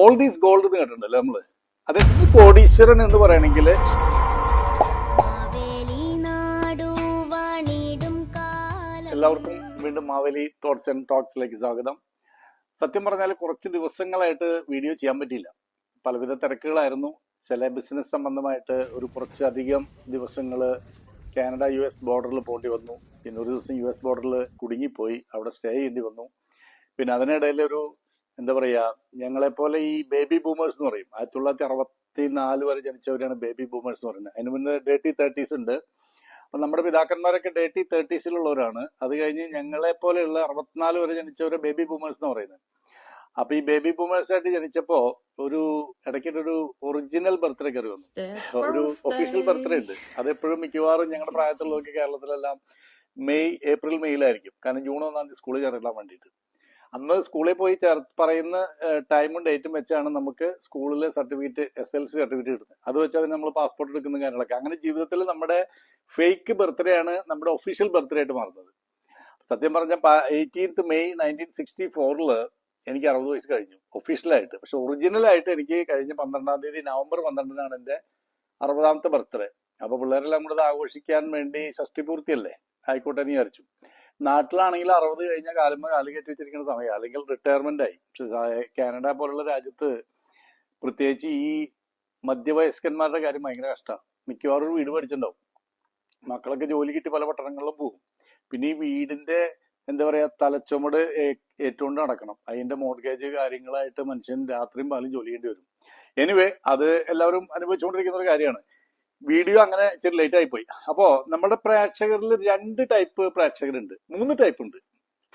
All these gold എന്ന് കേട്ടിട്ടുണ്ടല്ലോ നമ്മൾ? അതെ കോടീശ്വരൻ എന്ന് പറയണെങ്കിൽ എല്ലാവർക്കും വീണ്ടും മാവേലി തോട്ട്സ് ആൻഡ് ടോക്സിലേക്ക് സ്വാഗതം. സത്യം പറഞ്ഞാൽ കുറച്ച് ദിവസങ്ങളായിട്ട് വീഡിയോ ചെയ്യാൻ പറ്റിയില്ല. പലവിധ തിരക്കുകളായിരുന്നു. ചില ബിസിനസ് സംബന്ധമായിട്ട് ഒരു കുറച്ചധികം ദിവസങ്ങൾ കാനഡ യു എസ് ബോർഡറിൽ പോകേണ്ടി വന്നു. പിന്നെ ഒരു ദിവസം യു എസ് ബോർഡറിൽ കുടുങ്ങിപ്പോയി. അവിടെ സ്റ്റേ ചെയ്യേണ്ടി വന്നു. പിന്നെ അതിനിടയിൽ ഒരു എന്താ പറയുക ഞങ്ങളെപ്പോലെ ഈ ബേബി ബൂമേഴ്സ് എന്ന് പറയും. ആയിരത്തി തൊള്ളായിരത്തി അറുപത്തി നാല് വരെ ജനിച്ചവരാണ് ബേബി ബൂമേഴ്സ് എന്ന് പറയുന്നത്. അതിന് മുന്നേ ഡേറ്റി തേർട്ടീസ് ഉണ്ട്. അപ്പൊ നമ്മുടെ പിതാക്കന്മാരൊക്കെ ഡേറ്റി തേർട്ടീസിലുള്ളവരാണ് അത് കഴിഞ്ഞ് ഞങ്ങളെ പോലെയുള്ള അറുപത്തിനാല് വരെ ജനിച്ചവരെ ബേബി ബൂമേഴ്സ് എന്ന് പറയുന്നത്. അപ്പൊ ഈ ബേബി ബൂമേഴ്സ് ആയിട്ട് ജനിച്ചപ്പോ ഒരു ഇടയ്ക്കിട്ട് ഒരു ഒറിജിനൽ ബർത്ത്ഡേ കയറി വന്നു. ഒരു ഒഫീഷ്യൽ ബർത്ത്ഡേ ഉണ്ട്. അതെപ്പോഴും മിക്കവാറും ഞങ്ങളുടെ പ്രായത്തിലുള്ളവർക്ക് കേരളത്തിലെല്ലാം മെയ് ഏപ്രിൽ മെയ്യിലായിരിക്കും. കാരണം ജൂൺ ഒന്നാം തീയതി സ്കൂളിൽ ചേർക്കാൻ വേണ്ടിയിട്ട്. അന്ന് സ്കൂളിൽ പോയി ചേർ പറയുന്ന ടൈമും ഡേറ്റും വെച്ചാണ് നമുക്ക് സ്കൂളിലെ certificate S L C certificate കിട്ടുന്നത്. അത് വെച്ചാൽ നമ്മൾ പാസ്പോർട്ട് എടുക്കുന്ന കാര്യങ്ങളൊക്കെ. അങ്ങനെ ജീവിതത്തിൽ നമ്മുടെ ഫേക്ക് ബർത്ത്ഡേ ആണ് നമ്മുടെ ഒഫീഷ്യൽ ബർത്ത്ഡേ ആയിട്ട് മാറുന്നത്. സത്യം പറഞ്ഞ എയ്റ്റീൻത്ത് മെയ് നയന്റീൻ സിക്സ്റ്റി ഫോറിൽ എനിക്ക് അറുപത് വയസ്സ് കഴിഞ്ഞു. ഒഫീഷ്യലായിട്ട് പക്ഷെ ഒറിജിനലായിട്ട് എനിക്ക് കഴിഞ്ഞ പന്ത്രണ്ടാം തീയതി നവംബർ പന്ത്രണ്ടിനാണ് എന്റെ അറുപതാമത്തെ ബർത്ത്ഡേ അപ്പോൾ പിള്ളേരെല്ലാം കൂടെ ആഘോഷിക്കാൻ വേണ്ടി ഷഷ്ടിപൂർത്തിയല്ലേ ആയിക്കോട്ടെ എന്ന് വിചാരിച്ചു. നാട്ടിലാണെങ്കിൽ അറുപത് കഴിഞ്ഞ കാലം കാലം കയറ്റി വെച്ചിരിക്കുന്ന സമയം. അല്ലെങ്കിൽ റിട്ടയർമെന്റ് ആയി. കാനഡ പോലുള്ള രാജ്യത്ത് പ്രത്യേകിച്ച് ഈ മധ്യവയസ്കന്മാരുടെ കാര്യം ഭയങ്കര കഷ്ടമാണ് മിക്കവാറും വീട് പഠിച്ചിട്ടുണ്ടാവും മക്കളൊക്കെ ജോലി കിട്ടി പല പട്ടണങ്ങളിലും പോകും. പിന്നെ ഈ വീടിന്റെ എന്താ പറയാ തലച്ചുമട് ഏറ്റുകൊണ്ട് നടക്കണം. അതിന്റെ മോർഗേജ് കാര്യങ്ങളായിട്ട് മനുഷ്യൻ രാത്രിയും പാലും ജോലി ചെയ്യേണ്ടി വരും. എനിവേ അത് എല്ലാവരും അനുഭവിച്ചുകൊണ്ടിരിക്കുന്ന ഒരു കാര്യമാണ്. വീഡിയോ അങ്ങനെ ഇച്ചിരി ലേറ്റ് ആയി പോയി. അപ്പോ നമ്മുടെ പ്രേക്ഷകരിൽ രണ്ട് ടൈപ്പ് പ്രേക്ഷകരുണ്ട്. മൂന്ന് ടൈപ്പ് ഉണ്ട്.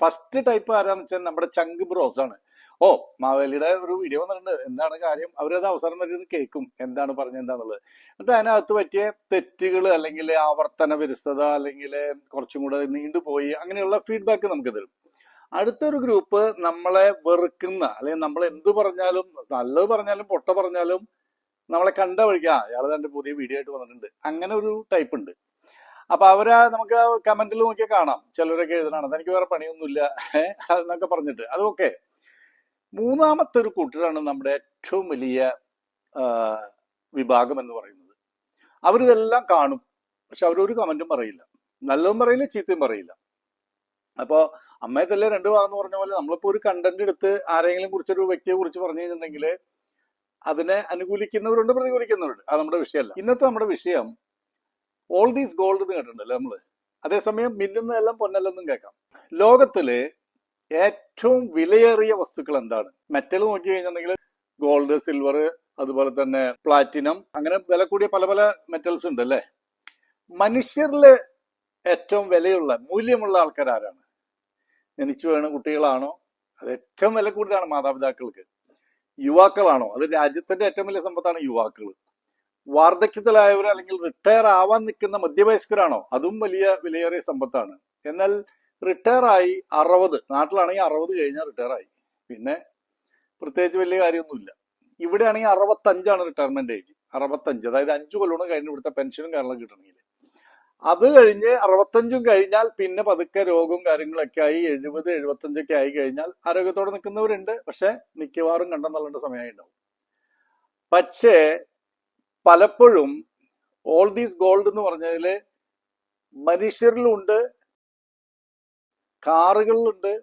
ഫസ്റ്റ് ടൈപ്പ് ആരാന്ന് വെച്ചാൽ നമ്മുടെ ചങ്ക് ബ്രോസ് ആണ്. ഓ മാവേലിയുടെ ഒരു വീഡിയോ വന്നിട്ടുണ്ട്. എന്താണ് കാര്യം? അവരത് അവസരം വരുന്നത് കേൾക്കും. എന്താണ് പറഞ്ഞത് എന്നിട്ട് അതിനകത്ത് പറ്റിയ തെറ്റുകൾ അല്ലെങ്കിൽ ആവർത്തന വിരസത അല്ലെങ്കിൽ കുറച്ചും കൂടെ നീണ്ടുപോയി അങ്ങനെയുള്ള ഫീഡ്ബാക്ക് നമുക്ക് തരും. അടുത്തൊരു ഗ്രൂപ്പ് നമ്മളെ വെറുക്കുന്ന അല്ലെങ്കിൽ നമ്മൾ എന്ത് പറഞ്ഞാലും നല്ലത് പറഞ്ഞാലും പൊട്ട പറഞ്ഞാലും നമ്മളെ കണ്ട വഴിക്ക് ആ അയാൾ തന്റെ പുതിയ വീഡിയോ ആയിട്ട് വന്നിട്ടുണ്ട്. അങ്ങനെ ഒരു ടൈപ്പ് ഉണ്ട്. അപ്പൊ അവരാ നമുക്ക് കമന്റിൽ നോക്കിയാൽ കാണാം. ചിലരൊക്കെ എഴുതണം എനിക്ക് വേറെ പണിയൊന്നുമില്ല. എന്നൊക്കെ പറഞ്ഞിട്ട്. അതൊക്കെ മൂന്നാമത്തെ ഒരു കൂട്ടരാണ് നമ്മുടെ ഏറ്റവും വലിയ വിഭാഗം എന്ന് പറയുന്നത്. അവരിതെല്ലാം കാണും. പക്ഷെ അവരൊരു കമന്റും പറയില്ല. നല്ലതും പറയില്ല ചീത്തയും പറയില്ല. അപ്പോ അമ്മയത്തല്ലേ രണ്ട് ഭാഗം എന്ന് പറഞ്ഞ പോലെ നമ്മളിപ്പോ ഒരു കണ്ടന്റ് എടുത്ത് ആരെങ്കിലും കുറിച്ചൊരു വ്യക്തിയെ കുറിച്ച് പറഞ്ഞു കഴിഞ്ഞിട്ടുണ്ടെങ്കിൽ അതിനെ അനുകൂലിക്കുന്നവരുണ്ട് പ്രതികൂലിക്കുന്നവരുണ്ട്. അത് നമ്മുടെ വിഷയമല്ല. ഇന്നത്തെ നമ്മുടെ വിഷയം ഓൾ ദീസ് ഗോൾഡ് എന്ന് കേട്ടിട്ടുണ്ടല്ലോ നമ്മൾ? അതേസമയം മിന്നുന്നതെല്ലാം പൊന്നല്ലെന്നും കേൾക്കാം. ലോകത്തിലെ ഏറ്റവും വിലയേറിയ വസ്തുക്കൾ എന്താണ്? മെറ്റൽ നോക്കി കഴിഞ്ഞിട്ടുണ്ടെങ്കിൽ ഗോൾഡ് സിൽവർ അതുപോലെ തന്നെ പ്ലാറ്റിനം അങ്ങനെ വില കൂടിയ പല പല മെറ്റൽസ് ഉണ്ട് അല്ലേ? മനുഷ്യരിൽ ഏറ്റവും വിലയുള്ള മൂല്യമുള്ള ആൾക്കാർ ആരാണ് ജനിച്ചു വീണ കുട്ടികളാണോ? അത് ഏറ്റവും വില കൂടുതലാണ് മാതാപിതാക്കൾക്ക്. യുവാക്കളാണോ? അത് രാജ്യത്തിന്റെ ഏറ്റവും വലിയ സമ്പത്താണ് യുവാക്കൾ വാർദ്ധക്യത്തിലായവർ അല്ലെങ്കിൽ റിട്ടയർ ആവാൻ നിൽക്കുന്ന മധ്യവയസ്കരാണോ? അതും വലിയ വിലയേറിയ സമ്പത്താണ്. എന്നാൽ റിട്ടയർ ആയി അറുപത് നാട്ടിലാണെങ്കിൽ അറുപത് കഴിഞ്ഞാൽ റിട്ടയർ ആയി. പിന്നെ പ്രത്യേകിച്ച് വലിയ കാര്യമൊന്നുമില്ല. ഇവിടെയാണെങ്കിൽ അറുപത്തഞ്ചാണ് റിട്ടയർമെന്റ് ഏജ് അറുപത്തഞ്ച് അതായത് അഞ്ചു കൊല്ലമാണ് കഴിഞ്ഞ് ഇവിടുത്തെ പെൻഷനും കാരണം കിട്ടണമെങ്കിൽ. അത് കഴിഞ്ഞ് അറുപത്തഞ്ചും കഴിഞ്ഞാൽ പിന്നെ പതുക്കെ രോഗവും കാര്യങ്ങളൊക്കെ ആയി എഴുപത് എഴുപത്തഞ്ചൊക്കെ ആയി കഴിഞ്ഞാൽ ആരോഗ്യത്തോടെ നിൽക്കുന്നവരുണ്ട്. പക്ഷെ മിക്കവാറും കണ്ടെന്നുള്ള സമയമായി ഉണ്ടാവും. പക്ഷേ പലപ്പോഴും ഓൾ ദീസ് ഗോൾഡ് എന്ന് പറഞ്ഞതിൽ മനുഷ്യരിലുണ്ട് കാറുകളിലുണ്ട്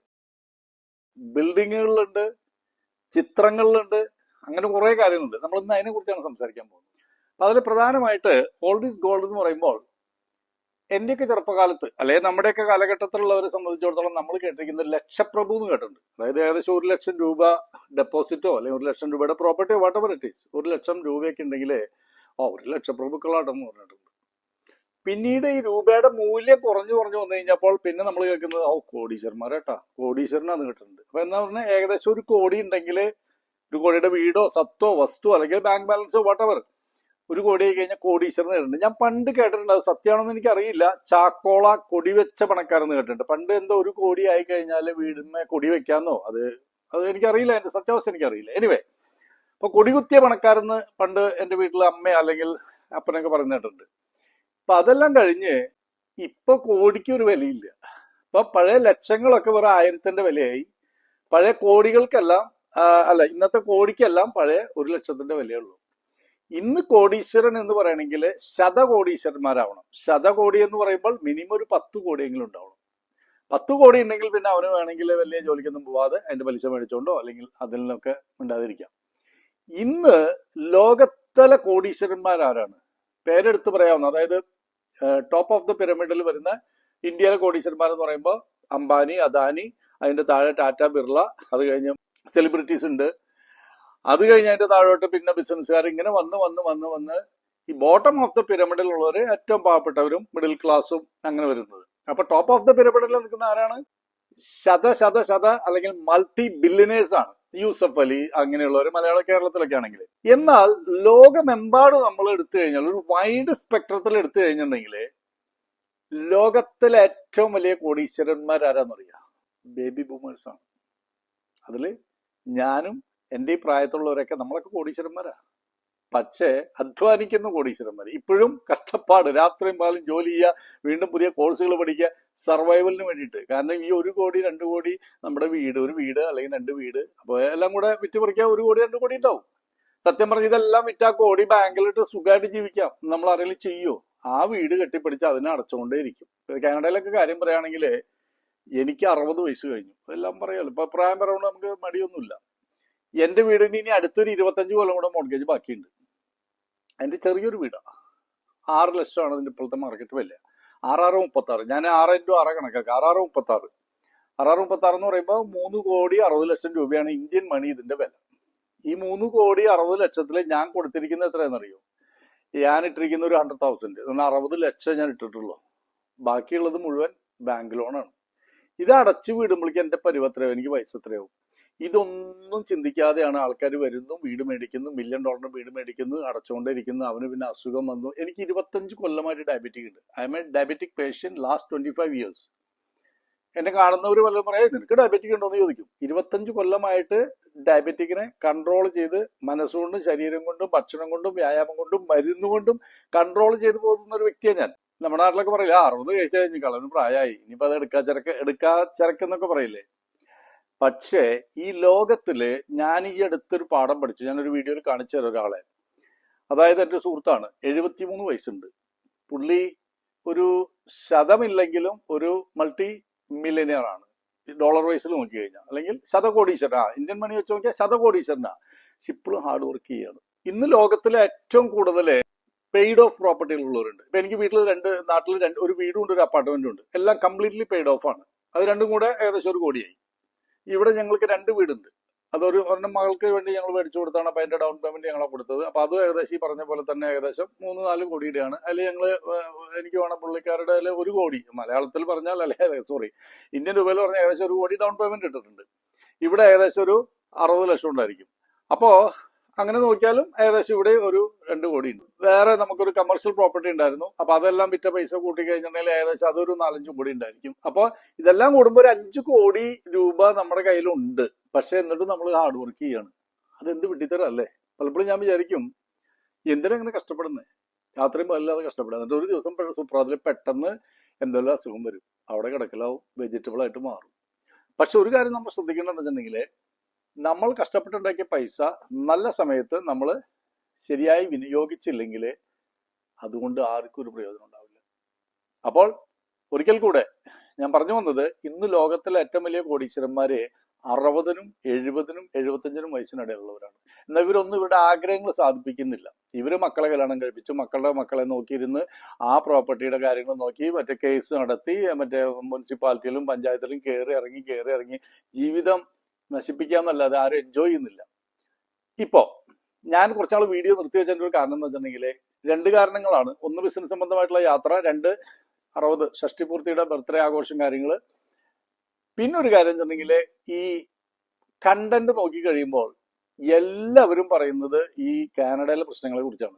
ബിൽഡിങ്ങുകളിലുണ്ട് ചിത്രങ്ങളിലുണ്ട് അങ്ങനെ കുറേ കാര്യങ്ങളുണ്ട്. നമ്മൾ ഇന്ന് അതിനെ കുറിച്ചാണ് സംസാരിക്കാൻ പോകുന്നത്. അതിൽ പ്രധാനമായിട്ട് ഓൾ ദീസ് ഗോൾഡ് എന്ന് പറയുമ്പോൾ എന്റെയൊക്കെ ചെറുപ്പകാലത്ത് അല്ലെങ്കിൽ നമ്മുടെയൊക്കെ കാലഘട്ടത്തിലുള്ളവരെ സംബന്ധിച്ചിടത്തോളം നമ്മൾ കേട്ടിരിക്കുന്ന ലക്ഷപ്രഭു എന്ന് കേട്ടിട്ടുണ്ട്. അതായത് ഏകദേശം ഒരു ലക്ഷം രൂപ ഡെപ്പോസിറ്റോ അല്ലെങ്കിൽ ഒരു ലക്ഷം രൂപയുടെ പ്രോപ്പർട്ടിയോ വാട്ട് എവർ ഇറ്റ് ഈസ് ഒരു ലക്ഷം രൂപയൊക്കെ ഉണ്ടെങ്കിൽ ഓ ഒരു ലക്ഷപ്രഭുക്കളാട്ടെന്ന് പറഞ്ഞിട്ടുണ്ട്. പിന്നീട് ഈ രൂപയുടെ മൂല്യം കുറഞ്ഞു കുറഞ്ഞു വന്നു കഴിഞ്ഞപ്പോൾ പിന്നെ നമ്മൾ കേൾക്കുന്നത് ഓ കോടീശ്വരന്മാരേട്ടാ കോടീശ്വരനാന്ന് കേട്ടിട്ടുണ്ട്. അപ്പൊ എന്താ പറഞ്ഞാൽ ഏകദേശം ഒരു കോടി ഉണ്ടെങ്കിൽ ഒരു കോടിയുടെ വീടോ സത്തോ വസ്തുവോ അല്ലെങ്കിൽ ബാങ്ക് ബാലൻസോ വാട്ടവർ ഒരു കോടി ആയി കഴിഞ്ഞാൽ കോടീശ്വരൻ നേടുന്നുണ്ട് ഞാൻ പണ്ട് കേട്ടിട്ടുണ്ട് അത് സത്യമാണെന്ന് എനിക്ക് അറിയില്ല ചാക്കോള കൊടി വെച്ച പണക്കാരെന്ന് കേട്ടിട്ടുണ്ട്. പണ്ട് എന്തോ ഒരു കോടി ആയി കഴിഞ്ഞാൽ വീടിന് കൊടി വെക്കാന്നോ? അത് അത് എനിക്കറിയില്ല എന്റെ സത്യാവസ്ഥ എനിക്കറിയില്ല. എനിവേ അപ്പൊ കൊടികുത്തിയ പണക്കാരെന്ന് പണ്ട് എന്റെ വീട്ടിലെ അമ്മ അല്ലെങ്കിൽ അപ്പനൊക്കെ പറഞ്ഞു കേട്ടിട്ടുണ്ട്. അപ്പൊ അതെല്ലാം കഴിഞ്ഞ് ഇപ്പൊ കോടിക്ക് ഒരു വിലയില്ല. ഇപ്പൊ പഴയ ലക്ഷങ്ങളൊക്കെ വെറും ആയിരത്തിന്റെ വിലയായി. പഴയ കോടികൾക്കെല്ലാം അല്ല ഇന്നത്തെ കോടിക്കെല്ലാം പഴയ ഒരു ലക്ഷത്തിന്റെ വിലയുള്ളൂ ഇന്ന് കോടീശ്വരൻ എന്ന് പറയണമെങ്കിൽ ശതകോടീശ്വരന്മാരാവണം. ശതകോടി എന്ന് പറയുമ്പോൾ മിനിമം ഒരു പത്ത് കോടിയെങ്കിലും ഉണ്ടാവണം. പത്ത് കോടി ഉണ്ടെങ്കിൽ പിന്നെ അവന് വേണമെങ്കിൽ വലിയ ജോലിക്കൊന്നും പോവാതെ അതിന്റെ പലിശ മേടിച്ചോണ്ടോ അല്ലെങ്കിൽ അതിൽ നിന്നൊക്കെ ഉണ്ടാതിരിക്കാം ഇന്ന് ലോകത്തല കോടീശ്വരന്മാരാരാണ്? പേരെടുത്ത് പറയാവുന്ന അതായത് ടോപ്പ് ഓഫ് ദ പിരമിഡിൽ വരുന്ന ഇന്ത്യയിലെ കോടീശ്വരന്മാരെന്ന് പറയുമ്പോൾ അംബാനി അദാനി അതിന്റെ താഴെ ടാറ്റ ബിർള അത് കഴിഞ്ഞ് സെലിബ്രിറ്റീസ് ഉണ്ട്. അത് കഴിഞ്ഞിട്ട് താഴോട്ട് പിന്നെ ബിസിനസ്സുകാർ ഇങ്ങനെ വന്ന് വന്ന് വന്ന് വന്ന് ഈ ബോട്ടം ഓഫ് ദ പിരമിഡിലുള്ളവർ ഏറ്റവും പാവപ്പെട്ടവരും മിഡിൽ ക്ലാസ്സും അങ്ങനെ വരുന്നത്. അപ്പൊ ടോപ്പ് ഓഫ് ദ പിരമിഡിൽ നിൽക്കുന്ന ആരാണ്? ശത ശത ശത അല്ലെങ്കിൽ മൾട്ടി ബില്ലിനേഴ്സ് ആണ്. യൂസഫ് അലി അങ്ങനെയുള്ളവർ മലയാള കേരളത്തിലൊക്കെ ആണെങ്കിൽ. എന്നാൽ ലോകമെമ്പാടും നമ്മൾ എടുത്തു കഴിഞ്ഞാൽ ഒരു വൈഡ് സ്പെക്ട്രത്തിൽ എടുത്തു കഴിഞ്ഞിട്ടുണ്ടെങ്കിൽ ലോകത്തിലെ ഏറ്റവും വലിയ കോടീശ്വരന്മാർ ആരാന്നറിയാം ബേബി ബൂമേഴ്സ് ആണ്. അതിൽ ഞാനും എന്റെ ഈ പ്രായത്തുള്ളവരൊക്കെ നമ്മളൊക്കെ കോടീശ്വരന്മാരാണ് പക്ഷേ അധ്വാനിക്കുന്ന കോടീശ്വരന്മാർ. ഇപ്പോഴും കഷ്ടപ്പാട് രാത്രിയും പാലും ജോലി ചെയ്യുക വീണ്ടും പുതിയ കോഴ്സുകൾ പഠിക്കുക സർവൈവലിന് വേണ്ടിയിട്ട്. കാരണം ഈ ഒരു കോടി രണ്ട് കോടി നമ്മുടെ വീട് ഒരു വീട് അല്ലെങ്കിൽ രണ്ട് വീട് അപ്പോൾ എല്ലാം കൂടെ വിറ്റ് പറിക്കാൻ ഒരു കോടി രണ്ട് കോടി ഉണ്ടാവും. സത്യം പറഞ്ഞ ഇതെല്ലാം വിറ്റാ കോടി ബാങ്കിലിട്ട് സുഖമായിട്ട് ജീവിക്കാം. നമ്മൾ ആരെങ്കിലും ചെയ്യോ ആ വീട് കെട്ടിപ്പിടിച്ച് അതിനെ അടച്ചുകൊണ്ടേ ഇരിക്കും കാനഡയിലൊക്കെ കാര്യം പറയുകയാണെങ്കിൽ എനിക്ക് അറുപത് വയസ്സ് കഴിഞ്ഞു. എല്ലാം പറയാമല്ലോ ഇപ്പൊ പ്രായം പറയുമ്പോൾ നമുക്ക് മടിയൊന്നുമില്ല. എന്റെ വീടിന് ഇനി അടുത്തൊരു ഇരുപത്തഞ്ച് കൊല്ലം കൂടെ മോർഗേജ് ബാക്കിയുണ്ട്. എന്റെ ചെറിയൊരു വീടാണ് ആറ് ലക്ഷമാണ് അതിന്റെ ഇപ്പോഴത്തെ മാർക്കറ്റ് വില. ആറാറ് മുപ്പത്തി ആറ് ഞാൻ ആറ് ഇന്റു ആറ് കണക്കാക്കാം ആറാറ് മുപ്പത്തി ആറ് ആറാറ് മുപ്പത്തി ആറ് എന്ന് പറയുമ്പോൾ മൂന്ന് കോടി അറുപത് ലക്ഷം രൂപയാണ് ഇന്ത്യൻ മണി ഇതിന്റെ വില. ഈ മൂന്ന് കോടി അറുപത് ലക്ഷത്തിൽ ഞാൻ കൊടുത്തിരിക്കുന്നത് എത്രയാണെന്നറിയോ? ഞാൻ ഇട്ടിരിക്കുന്ന ഒരു ഹൺഡ്രഡ് തൗസൻഡ് എന്നാൽ അറുപത് ലക്ഷം ഞാൻ ഇട്ടിട്ടുള്ളൂ. ബാക്കിയുള്ളത് മുഴുവൻ ബാങ്ക് ലോണാണ് ഇത് അടച്ചു വിടുമ്പോഴേക്കും എന്റെ പരിവത്രയോ എനിക്ക് പൈസ എത്രയാവും? ഇതൊന്നും ചിന്തിക്കാതെയാണ് ആൾക്കാർ വരുന്നു വീട് മേടിക്കുന്നു മില്യൺ ഡോളറിന് വീട് മേടിക്കുന്നു അടച്ചുകൊണ്ടിരിക്കുന്നു അവന് പിന്നെ അസുഖം വന്നു. എനിക്ക് ഇരുപത്തഞ്ച് കൊല്ലമായിട്ട് ഡയബറ്റിക് ഉണ്ട്. I'm a diabetic patient last twenty five years എന്നെ കാണുന്നവർ വല്ലതും പറയാം നിനക്ക് ഡയബറ്റിക് ഉണ്ടോ എന്ന് ചോദിക്കും. ഇരുപത്തഞ്ച് കൊല്ലമായിട്ട് ഡയബറ്റിക്കിനെ കൺട്രോൾ ചെയ്ത് മനസ്സുകൊണ്ടും ശരീരം കൊണ്ടും ഭക്ഷണം കൊണ്ടും വ്യായാമം കൊണ്ടും മരുന്ന് കൊണ്ടും കൺട്രോൾ ചെയ്ത് പോകുന്ന ഒരു വ്യക്തിയാണ് ഞാൻ. നമ്മുടെ നാട്ടിലൊക്കെ പറയില്ല "ആ, അറുപത് കഴിച്ചു കഴിഞ്ഞു കളവിന് പ്രായമായി. ഇനിയിപ്പോ അത് എടുക്കാ ചിരക്ക് എടുക്കാ ചിരക്കെന്നൊക്കെ പറയില്ലേ? പക്ഷേ ഈ ലോകത്തിൽ ഞാൻ ഈ അടുത്തൊരു പാഠം പഠിച്ചു. ഞാനൊരു വീഡിയോയിൽ കാണിച്ചു തരാം ഒരാളെ. അതായത് എന്റെ സുഹൃത്താണ്. എഴുപത്തിമൂന്ന് വയസ്സുണ്ട്. പുള്ളി ഒരു ശതമില്ലെങ്കിലും ഒരു മൾട്ടി മില്യനിയർ ആണ് ഡോളർ വൈസിൽ നോക്കി കഴിഞ്ഞാൽ അല്ലെങ്കിൽ ശതകോടീശ്വരൻ. ആ ഇന്ത്യൻ മണി വെച്ച് നോക്കിയാൽ ശതകോടീശ്വരനാ. ഇപ്പോഴും ഹാർഡ് വർക്ക് ചെയ്യാണ് ഇന്ന് ലോകത്തിലെ ഏറ്റവും കൂടുതൽ പെയ്ഡ് ഓഫ് പ്രോപ്പർട്ടികളുള്ളവരുണ്ട് ഇപ്പൊ എനിക്ക് വീട്ടിൽ രണ്ട് നാട്ടിൽ രണ്ട് ഒരു വീടും ഉണ്ട് ഒരു അപ്പാർട്ട്മെന്റും ഉണ്ട്. എല്ലാം കംപ്ലീറ്റ്ലി പെയ്ഡ് ഓഫ് ആണ്. അത് രണ്ടും കൂടെ ഏകദേശം ഒരു കോടിയായി. ഇവിടെ ഞങ്ങൾക്ക് രണ്ട് വീടുണ്ട്. അതൊരു ഒരെണ്ണം മകൾക്ക് വേണ്ടി ഞങ്ങൾ മേടിച്ചു കൊടുത്താണ്. അപ്പം അതിന്റെ ഡൗൺ പേയ്മെന്റ് ഞങ്ങളെ കൊടുത്തത്. അപ്പോൾ അത് ഏകദേശം ഈ പറഞ്ഞ പോലെ തന്നെ ഏകദേശം മൂന്ന് നാല് കോടിയുടെയാണ്. അതിൽ ഞങ്ങൾ എനിക്ക് വേണം പുള്ളിക്കാരുടെ ഒരു കോടി. മലയാളത്തിൽ പറഞ്ഞാൽ അല്ലെ? സോറി ഇന്ത്യൻ രൂപയിൽ പറഞ്ഞാൽ ഏകദേശം ഒരു കോടി ഡൗൺ പേയ്മെന്റ് ഇട്ടിട്ടുണ്ട്. ഇവിടെ ഏകദേശം ഒരു അറുപത് ലക്ഷം ഉണ്ടായിരിക്കും. അപ്പോ അങ്ങനെ നോക്കിയാലും ഏകദേശം ഇവിടെ ഒരു രണ്ട് കോടി ഉണ്ട്. വേറെ നമുക്കൊരു കമേഴ്ഷ്യൽ പ്രോപ്പർട്ടി ഉണ്ടായിരുന്നു. അപ്പൊ അതെല്ലാം വിറ്റ പൈസ കൂട്ടി കഴിഞ്ഞിട്ടുണ്ടെങ്കിൽ ഏകദേശം അതൊരു നാലഞ്ച് കോടി ഉണ്ടായിരിക്കും. അപ്പൊ ഇതെല്ലാം കൂടുമ്പോൾ ഒരു അഞ്ച് കോടി രൂപ നമ്മുടെ കയ്യിലുണ്ട്. പക്ഷെ എന്നിട്ടും നമ്മൾ ഹാർഡ് വർക്ക് ചെയ്യാണ്. അതെന്ത് വിട്ടിത്തരല്ലേ പലപ്പോഴും ഞാൻ വിചാരിക്കും എന്തിനാ ഇങ്ങനെ കഷ്ടപ്പെടുന്നത് രാത്രിയും പകലില്ലാതെ കഷ്ടപ്പെടുക എന്നിട്ട് ഒരു ദിവസം സുപ്രാതിൽ പെട്ടെന്ന് എന്തെല്ലാം അസുഖം വരും. അവിടെ കിടക്കലാവും വെജിറ്റബിൾ ആയിട്ട് മാറും. പക്ഷെ ഒരു കാര്യം നമ്മൾ ശ്രദ്ധിക്കേണ്ടതെന്ന് വെച്ചിട്ടുണ്ടെങ്കിൽ നമ്മൾ കഷ്ടപ്പെട്ടുണ്ടാക്കിയ പൈസ നല്ല സമയത്ത് നമ്മൾ ശരിയായി വിനിയോഗിച്ചില്ലെങ്കിൽ അതുകൊണ്ട് ആർക്കും ഒരു പ്രയോജനം ഉണ്ടാവില്ല. അപ്പോൾ ഒരിക്കൽ കൂടെ ഞാൻ പറഞ്ഞു വന്നത് ഇന്ന് ലോകത്തിലെ ഏറ്റവും വലിയ കോടീശ്വരന്മാരെ അറുപതിനും എഴുപതിനും എഴുപത്തഞ്ചിനും വയസ്സിനിടയിലുള്ളവരാണ്. എന്നാൽ ഇവരൊന്നും ഇവരുടെ ആഗ്രഹങ്ങൾ സാധിപ്പിക്കുന്നില്ല. ഇവർ മക്കളെ കല്യാണം കഴിപ്പിച്ചു മക്കളുടെ മക്കളെ നോക്കിയിരുന്ന് ആ പ്രോപ്പർട്ടിയുടെ കാര്യങ്ങൾ നോക്കി മറ്റേ കേസ് നടത്തി മറ്റേ മുനിസിപ്പാലിറ്റിയിലും പഞ്ചായത്തിലും കയറി ഇറങ്ങി കയറി ഇറങ്ങി ജീവിതം നശിപ്പിക്കാന്നല്ലാതെ ആരും എൻജോയ് ചെയ്യുന്നില്ല. ഇപ്പോ ഞാൻ കുറച്ചാൾ വീഡിയോ നിർത്തി വെച്ചതിന്റെ ഒരു കാരണം എന്ന് വെച്ചിട്ടുണ്ടെങ്കിൽ രണ്ട് കാരണങ്ങളാണ്. ഒന്ന് ബിസിനസ് സംബന്ധമായിട്ടുള്ള യാത്ര രണ്ട് അറുപത് ഷഷ്ടിപൂർത്തിയുടെ ബർത്ത്ഡേ ആഘോഷം കാര്യങ്ങൾ പിന്നെ ഒരു കാര്യം വെച്ചിട്ടുണ്ടെങ്കിൽ ഈ കണ്ടന്റ് നോക്കി കഴിയുമ്പോൾ എല്ലാവരും പറയുന്നത് ഈ കാനഡയിലെ പ്രശ്നങ്ങളെ കുറിച്ചാണ്.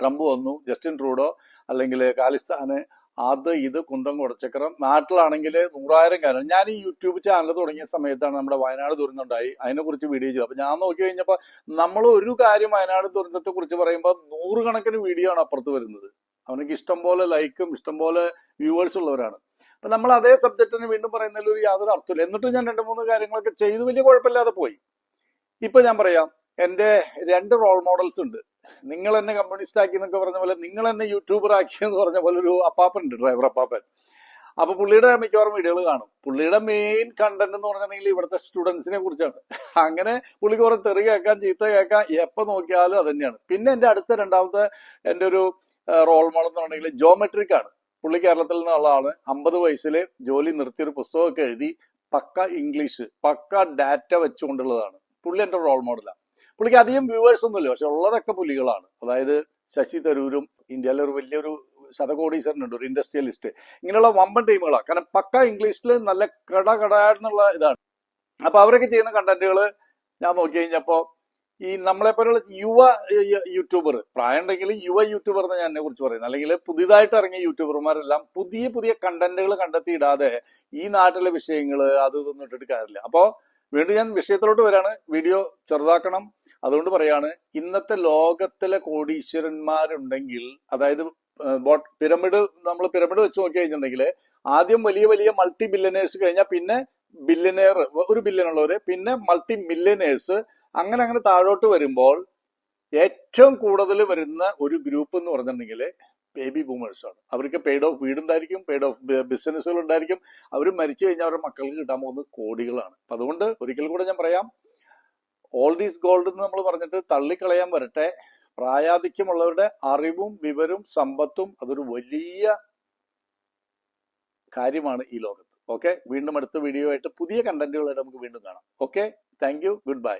ട്രംപ് വന്നു ജസ്റ്റിൻ ട്രൂഡോ അല്ലെങ്കിൽ കാലിസ്ഥാന് അത് ഇത് കുന്തം കുടച്ചക്രം നാട്ടിലാണെങ്കിൽ നൂറായിരം കാരണം ഞാൻ ഈ യൂട്യൂബ് ചാനൽ തുടങ്ങിയ സമയത്താണ് നമ്മുടെ വയനാട് ദുരന്തമുണ്ടായി. അതിനെക്കുറിച്ച് വീഡിയോ ചെയ്തു അപ്പൊ ഞാൻ നോക്കി കഴിഞ്ഞപ്പോൾ നമ്മൾ ഒരു കാര്യം വയനാട് ദുരന്തത്തെ കുറിച്ച് പറയുമ്പോൾ നൂറുകണക്കിന് വീഡിയോ ആണ് അപ്പുറത്ത് വരുന്നത്. അവനക്ക് ഇഷ്ടം പോലെ ലൈക്കും ഇഷ്ടം പോലെ വ്യൂവേഴ്സ് ഉള്ളവരാണ്. അപ്പൊ നമ്മൾ അതേ സബ്ജക്റ്റിന് വീണ്ടും പറയുന്നതിൽ ഒരു യാതൊരു അർത്ഥമില്ല എന്നിട്ട് ഞാൻ രണ്ട് മൂന്ന് കാര്യങ്ങളൊക്കെ ചെയ്ത്. വലിയ കുഴപ്പമില്ലാതെ പോയി. ഇപ്പൊ ഞാൻ പറയാം. എന്റെ രണ്ട് റോൾ മോഡൽസ് ഉണ്ട്. നിങ്ങൾ എന്നെ കമ്മ്യൂണിസ്റ്റ് ആക്കി എന്നൊക്കെ പറഞ്ഞ പോലെ നിങ്ങൾ എന്നെ യൂട്യൂബർ ആക്കി എന്ന് പറഞ്ഞ പോലെ ഒരു അപ്പാപ്പൻ ഉണ്ട് ഡ്രൈവർ അപ്പാപ്പൻ. അപ്പൊ പുള്ളിയുടെ മിക്കവാറും വീഡിയോകൾ കാണും. പുള്ളിയുടെ മെയിൻ കണ്ടന്റ് എന്ന് പറഞ്ഞിട്ടുണ്ടെങ്കിൽ ഇവിടുത്തെ സ്റ്റുഡൻസിനെ കുറിച്ചാണ്. അങ്ങനെ പുള്ളിക്ക് കുറെ തെറി കേൾക്കാം ചീത്ത കേൾക്കാം എപ്പോ നോക്കിയാലും അത് തന്നെയാണ്. പിന്നെ എന്റെ അടുത്ത രണ്ടാമത്തെ എന്റെ ഒരു റോൾ മോഡൽ എന്ന് പറഞ്ഞിട്ടുണ്ടെങ്കിൽ ജോമെട്രിക് ആണ്. പുള്ളി കേരളത്തിൽ നിന്നുള്ള ആൾ. അമ്പത് വയസ്സിൽ ജോലി നിർത്തി ഒരു പുസ്തകമൊക്കെ എഴുതി പക്ക ഇംഗ്ലീഷ് പക്ക ഡാറ്റ വെച്ചുകൊണ്ടുള്ളതാണ്. പുള്ളി എന്റെ റോൾ മോഡലാണ് പുള്ളിക്ക് അധികം വ്യൂവേഴ്സ് ഒന്നുമില്ല. പക്ഷെ ഉള്ളതൊക്കെ പുലികളാണ്. അതായത് ശശി തരൂരും ഇന്ത്യയിലെ ഒരു വലിയൊരു ശതകോടീശ്വരനുണ്ട് ഒരു ഇൻഡസ്ട്രിയലിസ്റ്റ് ഇങ്ങനെയുള്ള വമ്പൻ ടീമുകളാണ് കാരണം പക്ക ഇംഗ്ലീഷിൽ നല്ല കട കട എന്നുള്ള ഇതാണ്. അപ്പൊ അവരൊക്കെ ചെയ്യുന്ന കണ്ടന്റുകൾ ഞാൻ നോക്കി കഴിഞ്ഞപ്പോ ഈ നമ്മളെ പോലെയുള്ള യുവ യൂട്യൂബർ പ്രായം ഉണ്ടെങ്കിൽ യുവ യൂട്യൂബർ എന്ന് ഞാൻ എന്നെ കുറിച്ച് പറയുന്നത്. അല്ലെങ്കിൽ പുതിയതായിട്ട് ഇറങ്ങിയ യൂട്യൂബർമാരെല്ലാം പുതിയ പുതിയ കണ്ടന്റുകൾ കണ്ടെത്തിയിടാതെ ഈ നാട്ടിലെ വിഷയങ്ങൾ അത് ഇതൊന്നും ഇട്ടിട്ട് കാര്യമില്ല. അപ്പോ വീണ്ടും ഞാൻ വിഷയത്തിലോട്ട് വരാണ്. വീഡിയോ ചെറുതാക്കണം. അതുകൊണ്ട് പറയാണ് ഇന്നത്തെ ലോകത്തിലെ കോടീശ്വരന്മാരുണ്ടെങ്കിൽ അതായത് പിരമിഡ് നമ്മൾ പിരമിഡ് വെച്ച് നോക്കി കഴിഞ്ഞിട്ടുണ്ടെങ്കിൽ ആദ്യം വലിയ വലിയ മൾട്ടി ബില്യനേഴ്സ് കഴിഞ്ഞാൽ പിന്നെ ബില്യനെയർ ഒരു ബില്യൺ ഉള്ളവര് പിന്നെ മൾട്ടി മില്യനേഴ്സ് അങ്ങനെ അങ്ങനെ താഴോട്ട് വരുമ്പോൾ ഏറ്റവും കൂടുതൽ വരുന്ന ഒരു ഗ്രൂപ്പ് എന്ന് പറഞ്ഞിട്ടുണ്ടെങ്കിൽ ബേബി ബൂമേഴ്സ് ആണ്. അവർക്ക് പെയ്ഡ് ഓഫ് വീടുണ്ടായിരിക്കും പെയ്ഡ് ഓഫ് ബിസിനസ്സുകൾ ഉണ്ടായിരിക്കും അവർ മരിച്ചു കഴിഞ്ഞാൽ അവരുടെ മക്കൾക്ക് കിട്ടാൻ പോകുന്നത് കോടികളാണ്. അപ്പൊ അതുകൊണ്ട് ഒരിക്കൽ കൂടെ ഞാൻ പറയാം ഓൾഡ് ഈസ് ഗോൾഡ് എന്ന് നമ്മൾ പറഞ്ഞിട്ട് തള്ളിക്കളയാൻ വരട്ടെ. പ്രായാധിക്യമുള്ളവരുടെ അറിവും വിവരവും സമ്പത്തും അതൊരു വലിയ കാര്യമാണ് ഈ ലോകത്ത്. ഓക്കെ വീണ്ടും അടുത്ത വീഡിയോ ആയിട്ട് പുതിയ കണ്ടന്റുകളായിട്ട് നമുക്ക് വീണ്ടും കാണാം. Okay thank you goodbye